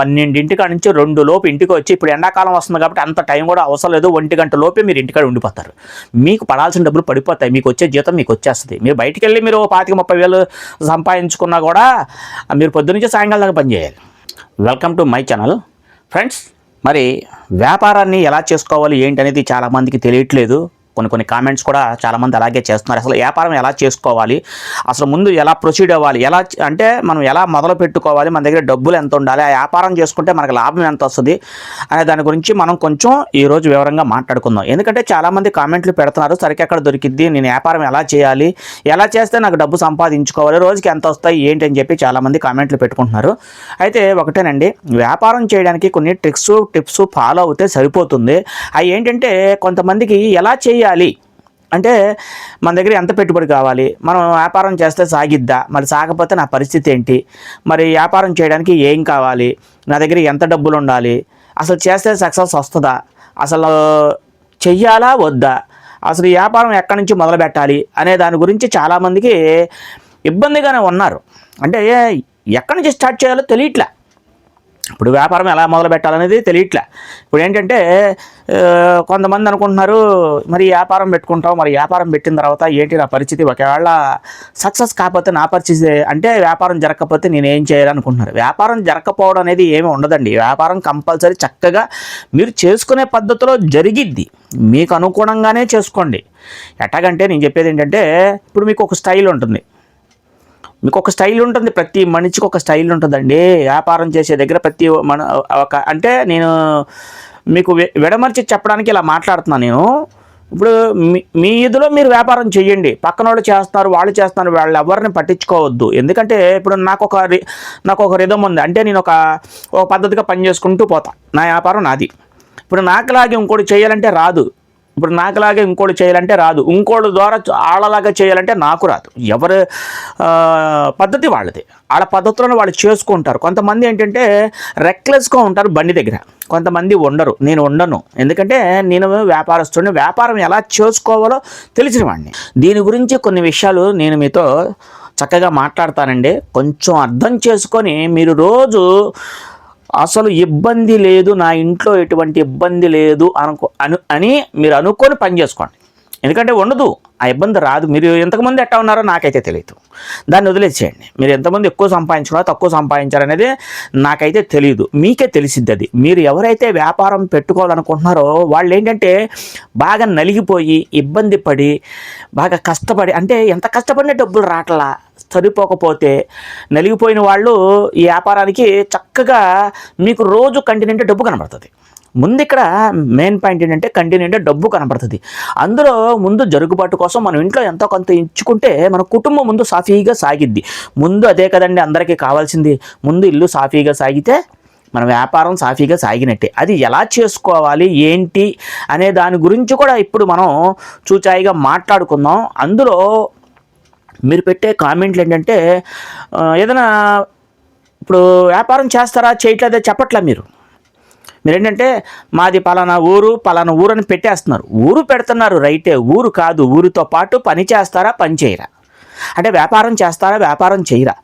పన్నెండింటికాడ నుంచి రెండు లోపు ఇంటికి వచ్చి ఇప్పుడు ఎండాకాలం వస్తుంది కాబట్టి అంత టైం కూడా అవసరం లేదు. ఒంటి గంట లోపే మీరు ఇంటికాడ ఉండిపోతారు. మీకు పడాల్సిన డబ్బులు పడిపోతాయి. మీకు వచ్చే జీతం మీకు వచ్చేస్తుంది. మీరు బయటికి వెళ్ళి మీరు ఓ పాతిక ముప్పై వేలు సంపాదించుకున్నా కూడా మీరు పొద్దునుంచి సాయంకాలం దాకా పనిచేయాలి welcome to my channel friends మరి వ్యాపారాన్ని ఎలా చేసుకోవాలి ఏంటి అనేది చాలామందికి తెలియట్లేదు. కొన్ని కొన్ని కామెంట్స్ కూడా చాలామంది అలాగే చేస్తున్నారు. అసలు వ్యాపారం ఎలా చేసుకోవాలి? అసలు ముందు ఎలా ప్రొసీడ్ అవ్వాలి? ఎలా అంటే మనం ఎలా మొదలు పెట్టుకోవాలి? మన దగ్గర డబ్బులు ఎంత ఉండాలి? ఆ వ్యాపారం చేసుకుంటే మనకు లాభం ఎంత వస్తుంది? అనే దాని గురించి మనం కొంచెం ఈరోజు వివరంగా మాట్లాడుకుందాం. ఎందుకంటే చాలామంది కామెంట్లు పెడుతున్నారు. సరికి ఎక్కడ దొరికిద్ది? నేను వ్యాపారం ఎలా చేయాలి? ఎలా చేస్తే నాకు డబ్బు సంపాదించుకోవాలి? రోజుకి ఎంత వస్తాయి? ఏంటి? అని చెప్పి చాలామంది కామెంట్లు పెట్టుకుంటున్నారు. అయితే ఒకటేనండి. వ్యాపారం చేయడానికి కొన్ని ట్రిక్స్ టిప్స్ ఫాలో అవుతే సరిపోతుంది. అవి ఏంటంటే కొంతమందికి ఎలా చేయాలి? అంటే మన దగ్గర ఎంత పెట్టుబడి కావాలి? మనం వ్యాపారం చేస్తే సాగిద్దా? మరి సాగపోతే నా పరిస్థితి ఏంటి? మరి వ్యాపారం చేయడానికి ఏం కావాలి? నా దగ్గర ఎంత డబ్బులు ఉండాలి? అసలు చేస్తే సక్సెస్ వస్తుందా? అసలు చెయ్యాలా? వద్దా? అసలు వ్యాపారం ఎక్కడి నుంచి మొదలు పెట్టాలి? అనే దాని గురించి చాలామందికి ఇబ్బందిగానే ఉన్నారు. అంటే ఎక్కడి నుంచి స్టార్ట్ చేయాలో తెలియట్లే. ఇప్పుడు వ్యాపారం ఎలా మొదలు పెట్టాలనేది తెలియట్లే. ఇప్పుడు ఏంటంటే కొంతమంది అనుకుంటున్నారు మరి వ్యాపారం పెట్టుకుంటాం మరి వ్యాపారం పెట్టిన తర్వాత ఏంటి నా పరిస్థితి? ఒకవేళ సక్సెస్ కాకపోతే నా పరిస్థితి అంటే వ్యాపారం జరగకపోతే నేను ఏం చేయాలనుకుంటున్నారు వ్యాపారం జరగకపోవడం అనేది ఏమీ ఉండదండి. వ్యాపారం కంపల్సరీ చక్కగా మీరు చేసుకునే పద్ధతిలో జరిగిద్ది. మీకు అనుగుణంగానే చేసుకోండి. ఎట్లాగంటే నేను చెప్పేది ఏంటంటే ఇప్పుడు మీకు ఒక స్టైల్ ఉంటుంది. మీకు ఒక స్టైల్ ఉంటుంది. ప్రతి మనిషికి ఒక స్టైల్ ఉంటుందండి. వ్యాపారం చేసే దగ్గర ప్రతి మన ఒక అంటే నేను మీకు విడమర్చి చెప్పడానికి ఇలా మాట్లాడుతున్నాను నేను. ఇప్పుడు మీ మీ ఇదిలో మీరు వ్యాపారం చేయండి పక్కన వాళ్ళు చేస్తున్నారు వాళ్ళు చేస్తున్నారు వాళ్ళు ఎవరిని పట్టించుకోవద్దు. ఎందుకంటే ఇప్పుడు నాకు ఒక రి- నాకు ఒక రిధం ఉంది. అంటే నేను ఒక ఒక పద్ధతిగా పని చేసుకుంటూ పోతా. నా వ్యాపారం నాది. ఇప్పుడు నాకులాగే ఇంకోటి చేయాలంటే రాదు. ఇప్పుడు నాకులాగా ఇంకోటి చేయాలంటే రాదు. ఇంకోటి ద్వారా ఆడలాగా చేయాలంటే నాకు రాదు. ఎవరు పద్ధతి వాళ్ళది. వాళ్ళ పద్ధతిలోనే వాళ్ళు చేసుకుంటారు. కొంతమంది ఏంటంటే రెక్లెస్గా ఉంటారు బండి దగ్గర. కొంతమంది ఉండరు. నేను ఉండను. ఎందుకంటే నేను వ్యాపారస్తుడిని. వ్యాపారం ఎలా చేసుకోవాలో తెలిసిన వాడిని. దీని గురించి కొన్ని విషయాలు నేను మీతో చక్కగా మాట్లాడతానండి. కొంచెం అర్థం చేసుకొని మీరు రోజు అసలు ఇబ్బంది లేదు నా ఇంట్లో ఎటువంటి ఇబ్బంది లేదు అనుకో అను అని మీరు అనుకొని పని చేసుకోండి. ఎందుకంటే ఉండదు. ఆ ఇబ్బంది రాదు. మీరు ఎంతమంది ఎట్టా ఉన్నారో నాకైతే తెలియదు దాన్ని వదిలేసేయండి. మీరు ఎంతమంది ఎక్కువ సంపాదించారో తక్కువ సంపాదించారనేది నాకైతే తెలియదు మీకే తెలిసిద్ది అది. మీరు ఎవరైతే వ్యాపారం పెట్టుకోవాలనుకుంటున్నారో వాళ్ళు ఏంటంటే బాగా నలిగిపోయి ఇబ్బంది పడి బాగా కష్టపడి అంటే ఎంత కష్టపడినా డబ్బులు రాట్లా. సరిపోకపోతే నలిగిపోయిన వాళ్ళు ఈ వ్యాపారానికి చక్కగా మీకు రోజు కంటి డబ్బు కనబడుతుంది. ముందు ఇక్కడ మెయిన్ పాయింట్ ఏంటంటే కంటి నిండా డబ్బు కనబడుతుంది. అందులో ముందు జరుగుబాటు కోసం మనం ఇంట్లో ఎంతో కొంత ఇచ్చుకుంటే మన కుటుంబం ముందు సాఫీగా సాగిద్ది. ముందు అదే కదండి అందరికీ కావాల్సింది. ముందు ఇల్లు సాఫీగా సాగితే మన వ్యాపారం సాఫీగా సాగినట్టే. అది ఎలా చేసుకోవాలి? ఏంటి? అనే దాని గురించి కూడా ఇప్పుడు మనం చూచాయిగా మాట్లాడుకుందాం. అందులో మీరు పెట్టే కామెంట్లు ఏంటంటే ఏదైనా ఇప్పుడు వ్యాపారం చేస్తారా? చేయట్లేదా? చెప్పట్లే మీరు. మీరు ఏంటంటే మాది పలానా ఊరు పలానా ఊరు అని పెట్టేస్తున్నారు. ఊరు పెడుతున్నారు రైటే. ఊరు కాదు ఊరితో పాటు పని చేస్తారా పని చేయరా? అంటే వ్యాపారం చేస్తారా వ్యాపారం చేయరా?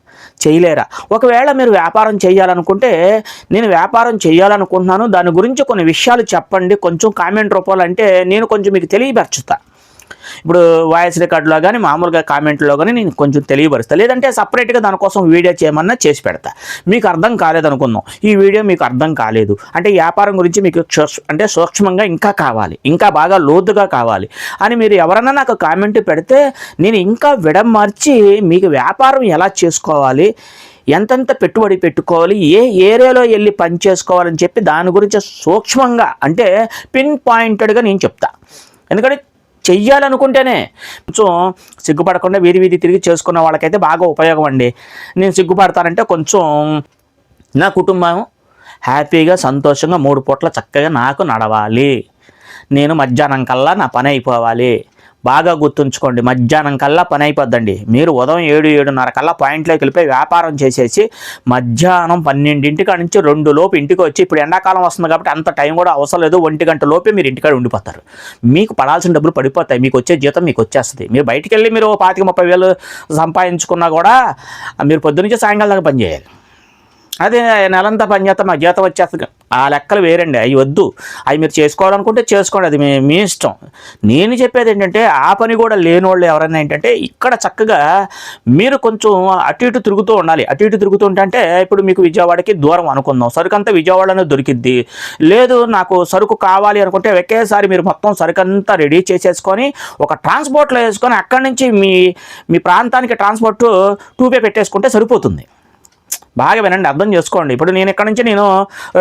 చేయలేరా? ఒకవేళ మీరు వ్యాపారం చేయాలనుకుంటే నేను వ్యాపారం చేయాలనుకుంటున్నాను. దాని గురించి కొన్ని విషయాలు చెప్పండి. కొంచెం కామెంట్ రూపంలో అంటే నేను కొంచెం మీకు తెలియపరచుతాను ఇప్పుడు వాయిస్ రికార్డులో కానీ మామూలుగా కామెంట్లో కానీ నేను కొంచెం తెలియపరుస్తాను లేదంటే సపరేట్గా దానికోసం వీడియో చేయమన్నా చేసి పెడతా. మీకు అర్థం కాలేదనుకుందాం ఈ వీడియో మీకు అర్థం కాలేదు. అంటే వ్యాపారం గురించి మీకు అంటే సూక్ష్మంగా ఇంకా కావాలి. ఇంకా బాగా లోతుగా కావాలి. అని మీరు ఎవరన్నా నాకు కామెంట్ పెడితే నేను ఇంకా విడమర్చి మీకు వ్యాపారం ఎలా చేసుకోవాలి ఎంతెంత పెట్టుబడి పెట్టుకోవాలి ఏ ఏరియాలో వెళ్ళి పని చేసుకోవాలని చెప్పి దాని గురించి సూక్ష్మంగా అంటే పిన్ పాయింటెడ్గా నేను చెప్తా. ఎందుకంటే చెయ్యాలనుకుంటేనే కొంచెం సిగ్గుపడకుండా వీధి వీధి తిరిగి చేసుకున్న వాళ్ళకైతే బాగా ఉపయోగం అండి. నేను సిగ్గుపడతానంటే కొంచెం నా కుటుంబం హ్యాపీగా సంతోషంగా మూడు పూట్ల చక్కగా నాకు నడవాలి. నేను మధ్యాహ్నం కల్లా నా పని అయిపోవాలి. బాగా గుర్తుంచుకోండి. మధ్యాహ్నం కల్లా పని అయిపోద్దండి. మీరు ఉదయం ఏడు ఏడున్నర కల్లా పాయింట్లోకి వెళ్ళిపోయి వ్యాపారం చేసేసి మధ్యాహ్నం పన్నెండింటి కాడ నుంచి రెండు లోపు ఇంటికి వచ్చి ఇప్పుడు ఎండాకాలం వస్తుంది కాబట్టి అంత టైం కూడా అవసరం లేదు. ఒంటి గంట లోపే మీరు ఇంటికాడ ఉండిపోతారు. మీకు పడాల్సిన డబ్బులు పడిపోతాయి. మీకు వచ్చే జీతం మీకు వచ్చేస్తుంది. మీరు బయటికి వెళ్ళి మీరు పాతిక ముప్పై వేలు సంపాదించుకున్నా కూడా మీరు పొద్దున్నే సాయంకాలం దాకా పనిచేయాలి అదే నెలంతా పని చేస్తాం మా జీతం వచ్చేస్తుంది. ఆ లెక్కలు వేరండి. అవి వద్దు. అవి మీరు చేసుకోవాలనుకుంటే చేసుకోండి. అది మీ మీ ఇష్టం. నేను చెప్పేది ఏంటంటే ఆ పని కూడా లేని వాళ్ళు ఎవరైనా ఏంటంటే ఇక్కడ చక్కగా మీరు కొంచెం అటు ఇటు తిరుగుతూ ఉండాలి. అటు ఇటు తిరుగుతూ ఉంటే అంటే ఇప్పుడు మీకు విజయవాడకి దూరం అనుకుందాం. సరుకు అంతా విజయవాడలోనే దొరికిద్ది. లేదు నాకు సరుకు కావాలి అనుకుంటే ఒకేసారి మీరు మొత్తం సరుకు అంతా రెడీ చేసేసుకొని ఒక ట్రాన్స్పోర్ట్లో వేసుకొని అక్కడి నుంచి మీ మీ ప్రాంతానికి ట్రాన్స్పోర్ట్ టూపే పెట్టేసుకుంటే సరిపోతుంది. బాగా వినండి అర్థం చేసుకోండి. ఇప్పుడు నేను ఇక్కడ నుంచి నేను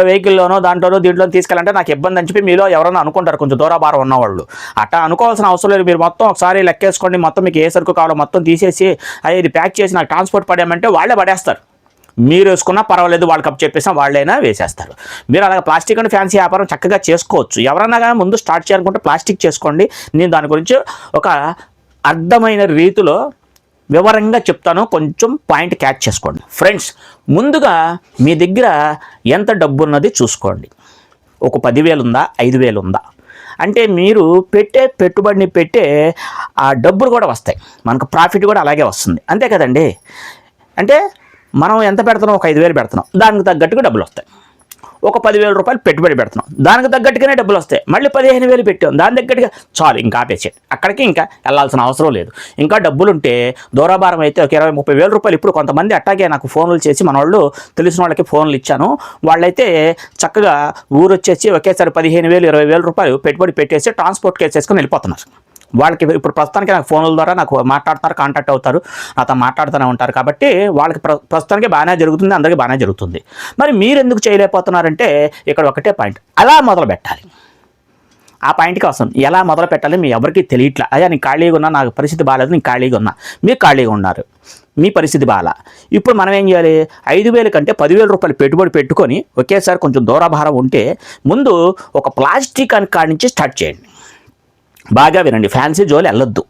వెహికల్లోనో దాంట్లోనో దీంట్లో తీసుకెళ్ళాలంటే నాకు ఇబ్బంది అని చెప్పి మీలో ఎవరైనా అనుకుంటారు. కొంచెం దూరాభారం ఉన్నవాళ్ళు. అట్లా అనుకోవాల్సిన అవసరం లేదు. మీరు మొత్తం ఒకసారి లెక్కేసుకోండి. మొత్తం మీకు ఏ సరుకు కావాలో మొత్తం తీసేసి అది ప్యాక్ చేసి నాకు ట్రాన్స్పోర్ట్ పడేయమంటే వాళ్ళే పడేస్తారు. మీరు వేసుకున్నా పర్వాలేదు. వాళ్ళకి అప్ చెప్పేసినా వాళ్ళైనా వేసేస్తారు. మీరు అలాగే ప్లాస్టిక్ అండ్ ఫ్యాన్సీ వ్యాపారం చక్కగా చేసుకోవచ్చు. ఎవరన్నా కానీ ముందు స్టార్ట్ చేయాలనుకుంటే ప్లాస్టిక్ చేసుకోండి. నేను దాని గురించి ఒక అర్థమైన రీతిలో వివరంగా చెప్తాను. కొంచెం పాయింట్ క్యాచ్ చేసుకోండి. ఫ్రెండ్స్ ముందుగా మీ దగ్గర ఎంత డబ్బు ఉన్నది చూసుకోండి. ఒక పదివేలు ఉందా ఐదు వేలు ఉందా అంటే మీరు పెట్టే పెట్టుబడిని పెట్టే ఆ డబ్బులు కూడా వస్తాయి. మనకు ప్రాఫిట్ కూడా అలాగే వస్తుంది. అంతే కదండి? అంటే మనం ఎంత పెడుతున్నాం? ఒక ఐదు వేలు పెడుతున్నాం. దానికి తగ్గట్టుగా డబ్బులు వస్తాయి. ఒక పదివేల రూపాయలు పెట్టుబడి పెడుతున్నాం. దానికి తగ్గట్టుగానే డబ్బులు వస్తాయి. మళ్ళీ పదిహేను వేలు పెట్టాం. దాని తగ్గట్టుగా చాలు ఇంకా ఆపేసేది అక్కడికి ఇంకా వెళ్ళాల్సిన అవసరం లేదు. ఇంకా డబ్బులు ఉంటే దూరాభారం అయితే ఒక ఇరవై ముప్పై వేల రూపాయలు ఇప్పుడు కొంతమంది అట్టాగే నాకు ఫోన్లు చేసి మన వాళ్ళు తెలిసిన వాళ్ళకి ఫోన్లు ఇచ్చాను. వాళ్ళైతే చక్కగా ఊరు వచ్చేసి ఒకేసారి పదిహేను వేలు ఇరవై వేల రూపాయలు పెట్టుబడి పెట్టేసి ట్రాన్స్పోర్ట్కి వేసేసుకొని వెళ్ళిపోతున్నారు. వాళ్ళకి ఇప్పుడు ప్రస్తుతానికి నాకు ఫోన్ల ద్వారా నాకు మాట్లాడుతున్నారు కాంటాక్ట్ అవుతారు నాతో మాట్లాడుతూనే ఉంటారు. కాబట్టి వాళ్ళకి ప్ర ప్రస్తుతానికి బాగానే జరుగుతుంది అందరికీ బాగానే జరుగుతుంది. మరి మీరు ఎందుకు చేయలేకపోతున్నారంటే ఇక్కడ ఒకటే పాయింట్. అలా మొదలు పెట్టాలి. ఆ పాయింట్కి వస్తాం ఎలా మొదలు పెట్టాలి మీ ఎవరికి తెలియట్లా. అయ్యా నేను ఖాళీగా ఉన్నా నాకు పరిస్థితి బాగాలేదు నేను ఖాళీగా ఉన్నా. మీరు ఖాళీగా ఉన్నారు. మీ పరిస్థితి బాగా ఇప్పుడు మనం ఏం చేయాలి? ఐదు వేల కంటే పదివేల రూపాయలు పెట్టుబడి పెట్టుకొని ఒకేసారి కొంచెం దూరాభారం ఉంటే ముందు ఒక ప్లాస్టిక్ అని కాడి నుంచి స్టార్ట్ చేయండి. బాగా వినండి. ఫ్యాన్సీ జోలు వెళ్ళొద్దు.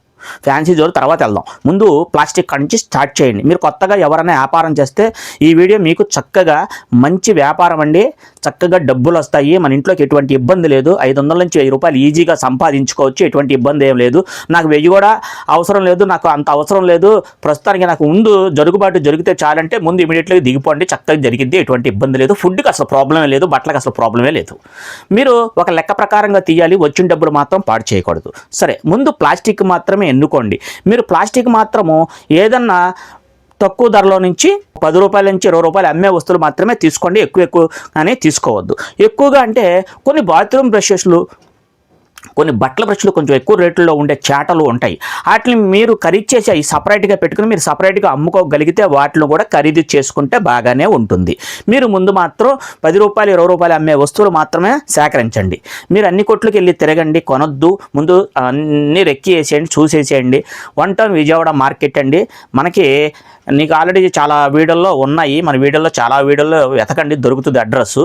ఫ్యాన్సీ జోలు తర్వాత వెళ్దాం. ముందు ప్లాస్టిక్ కాడ నుంచి స్టార్ట్ చేయండి. మీరు కొత్తగా ఎవరైనా వ్యాపారం చేస్తే ఈ వీడియో మీకు చక్కగా మంచి వ్యాపారం అండి. చక్కగా డబ్బులు వస్తాయి. మన ఇంట్లోకి ఎటువంటి ఇబ్బంది లేదు. ఐదు వందల నుంచి వెయ్యి రూపాయలు ఈజీగా సంపాదించుకోవచ్చు. ఎటువంటి ఇబ్బంది ఏం లేదు. నాకు వెయ్యి కూడా అవసరం లేదు. నాకు అంత అవసరం లేదు. ప్రస్తుతానికి నాకు ముందు జరుగుబాటు జరిగితే చాలంటే ముందు ఇమీడియట్గా దిగిపోండి. చక్కగా జరిగింది ఎటువంటి ఇబ్బంది లేదు. ఫుడ్కి అసలు ప్రాబ్లమే లేదు. బట్టలకు అసలు ప్రాబ్లమే లేదు. మీరు ఒక లెక్క ప్రకారంగా తీయాలి. వచ్చిన డబ్బులు మాత్రం పాడు చేయకూడదు. సరే ముందు ప్లాస్టిక్ మాత్రమే ఎన్నుకోండి. మీరు ప్లాస్టిక్ మాత్రము ఏదన్నా తక్కువ ధరలో నుంచి పది రూపాయల నుంచి ఇరవై రూపాయలు అమ్మే వస్తువులు మాత్రమే తీసుకోండి. ఎక్కువ ఎక్కువ కానీ తీసుకోవద్దు. ఎక్కువగా అంటే కొన్ని బాత్రూమ్ బ్రషెస్లు కొన్ని బట్టల బ్రష్లు కొంచెం ఎక్కువ రేట్లలో ఉండే చాటలు ఉంటాయి. వాటిని మీరు ఖరీదు చేసి అవి సపరేట్గా పెట్టుకుని మీరు సపరేట్గా అమ్ముకోగలిగితే వాటిని కూడా ఖరీదు చేసుకుంటే బాగానే ఉంటుంది. మీరు ముందు మాత్రం పది రూపాయలు ఇరవై రూపాయలు అమ్మే వస్తువులు మాత్రమే సేకరించండి. మీరు అన్ని కొట్లకి వెళ్ళి తిరగండి కొనొద్దు. ముందు అన్ని రెక్కి వేసేయండి చూసేసేయండి. వన్ టౌన్ విజయవాడ మార్కెట్ అండి. మనకి నీకు ఆల్రెడీ చాలా వీడియోల్లో ఉన్నాయి. మన వీడియోలో చాలా వీడియోల్లో వెతకండి దొరుకుతుంది అడ్రస్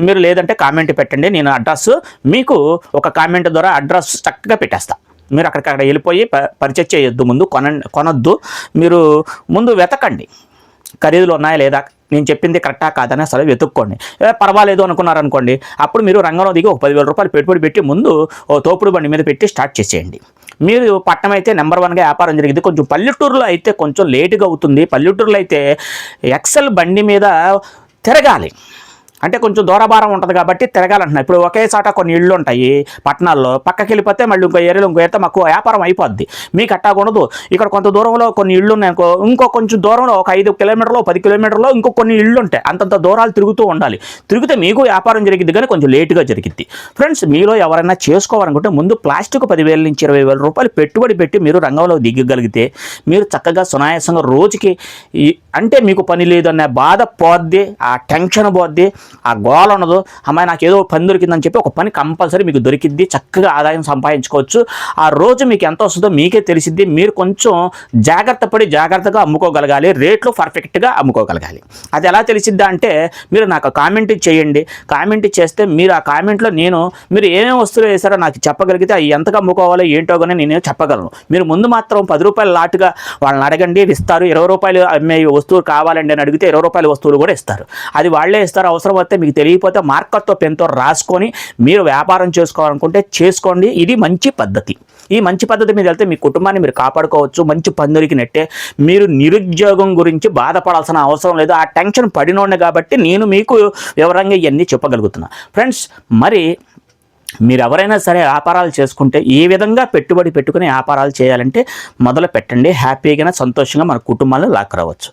మీరు లేదంటే కామెంట్ పెట్టండి. నేను అడ్రస్ మీకు ఒక కామెంట్ ద్వారా అడ్రస్ చక్కగా పెట్టేస్తా. మీరు అక్కడికక్కడ వెళ్ళిపోయి ప- పరిచయం చేయొద్దు ముందు కొన కొనొద్దు. మీరు ముందు వెతకండి. ఖరీదులు ఉన్నాయా లేదా? నేను చెప్పింది కరెక్టా కాదని అసలు వెతుక్కోండి. పర్వాలేదు అనుకున్నారనుకోండి. అప్పుడు మీరు రంగంలో దిగి ఒక పదివేల రూపాయలు పెట్టుబడి పెట్టి ముందు ఓ తోపుడు బండి మీద పెట్టి స్టార్ట్ చేసేయండి. మీరు పట్టణం అయితే నెంబర్ వన్గా వ్యాపారం జరిగింది. కొంచెం పల్లెటూరులో అయితే కొంచెం లేటుగా అవుతుంది. పల్లెటూరులో అయితే ఎక్సెల్ బండి మీద తిరగాలి. అంటే కొంచెం దూరభారం ఉంటుంది కాబట్టి తిరగాలంటున్నాయి ఇప్పుడు ఒకే చాట కొన్ని ఇళ్ళు ఉంటాయి పట్టణాల్లో. పక్కకి వెళ్ళిపోతే మళ్ళీ ఇంకో ఏరియాలో ఇంకో ఏరితే మాకు వ్యాపారం అయిపోద్ది. మీకు అట్టాకూడదు ఇక్కడ కొంత దూరంలో కొన్ని ఇళ్ళు ఉన్నాయి ఇంకో కొంచెం దూరంలో ఒక ఐదు కిలోమీటర్లో పది కిలోమీటర్లో ఇంకో కొన్ని ఇళ్ళు ఉంటాయి. అంతంత దూరాలు తిరుగుతూ ఉండాలి. తిరిగితే మీకు వ్యాపారం జరిగింది కానీ కొంచెం లేటుగా జరిగింది ఫ్రెండ్స్ మీలో ఎవరైనా చేసుకోవాలనుకుంటే ముందు ప్లాస్టిక్ పదివేల నుంచి ఇరవై వేల రూపాయలు పెట్టుబడి పెట్టి మీరు రంగంలో దిగగలిగితే మీరు చక్కగా సునాయాసంగా రోజుకి ఈ- అంటే మీకు పని లేదన్న బాధ పోద్ది ఆ టెన్షన్ పోద్ది ఆ గోల ఉండదు అమ్మాయి నాకు ఏదో పని దొరికిందని చెప్పి ఒక పని కంపల్సరీ మీకు దొరికిద్ది చక్కగా ఆదాయం సంపాదించుకోవచ్చు. ఆ రోజు మీకు ఎంత వస్తుందో మీకే తెలిసిద్ది మీరు కొంచెం జాగ్రత్త పడి జాగ్రత్తగా అమ్ముకోగలగాలి రేట్లు పర్ఫెక్ట్గా అమ్ముకోగలగాలి. అది ఎలా తెలిసిద్దా అంటే మీరు నాకు కామెంట్ చేయండి కామెంట్ చేస్తే మీరు ఆ కామెంట్లో నేను మీరు ఏమేమి వస్తువులు వేసారో నాకు చెప్పగలిగితే అవి ఎంతగా అమ్ముకోవాలో ఏంటో కానీ నేను చెప్పగలను. మీరు ముందు మాత్రం పది రూపాయల లాటుగా వాళ్ళని అడగండి ఇస్తారు. ఇరవై రూపాయలు అమ్మే వస్తువులు కావాలండి అని అడిగితే ఇరవై రూపాయల వస్తువులు కూడా ఇస్తారు. అది వాళ్ళే ఇస్తారు అవసరం వస్తే మీకు తెలియకపోతే మార్కర్తో పెన్తో రాసుకొని మీరు వ్యాపారం చేసుకోవాలనుకుంటే చేసుకోండి. ఇది మంచి పద్ధతి. ఈ మంచి పద్ధతి మీద వెళ్తే మీ కుటుంబాన్ని మీరు కాపాడుకోవచ్చు. మంచి పందురికి నెట్టే. మీరు నిరుద్యోగం గురించి బాధపడాల్సిన అవసరం లేదు. ఆ టెన్షన్ పడినోండి కాబట్టి నేను మీకు వివరంగా ఇవన్నీ చెప్పగలుగుతున్నా. ఫ్రెండ్స్ మరి మీరు ఎవరైనా సరే వ్యాపారాలు చేసుకుంటే ఏ విధంగా పెట్టుబడి పెట్టుకుని వ్యాపారాలు చేయాలంటే మొదలు పెట్టండి. హ్యాపీగా సంతోషంగా మన కుటుంబాలను లాక్కరావచ్చు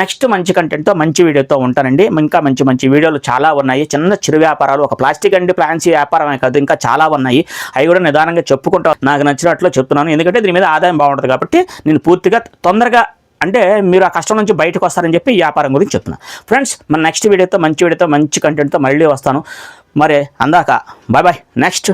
నెక్స్ట్ మంచి కంటెంట్తో మంచి వీడియోతో ఉంటానండి. ఇంకా మంచి మంచి వీడియోలు చాలా ఉన్నాయి. చిన్న చిరు వ్యాపారాలు ఒక ప్లాస్టిక్ అండి ఫ్యాన్సీ వ్యాపారమే కాదు ఇంకా చాలా ఉన్నాయి. అవి కూడా నిదానంగా చెప్పుకుంటా నాకు నచ్చినట్లు చెప్తున్నాను. ఎందుకంటే దీని మీద ఆదాయం బాగుంటుంది కాబట్టి నేను పూర్తిగా తొందరగా అంటే మీరు ఆ కష్టం నుంచి బయటకు వస్తారని చెప్పి ఈ వ్యాపారం గురించి చెప్తున్నాను ఫ్రెండ్స్ మన నెక్స్ట్ వీడియోతో మంచి వీడియోతో మంచి కంటెంట్తో మళ్ళీ వస్తాను. మరి అందాక. Bye bye. నెక్స్ట్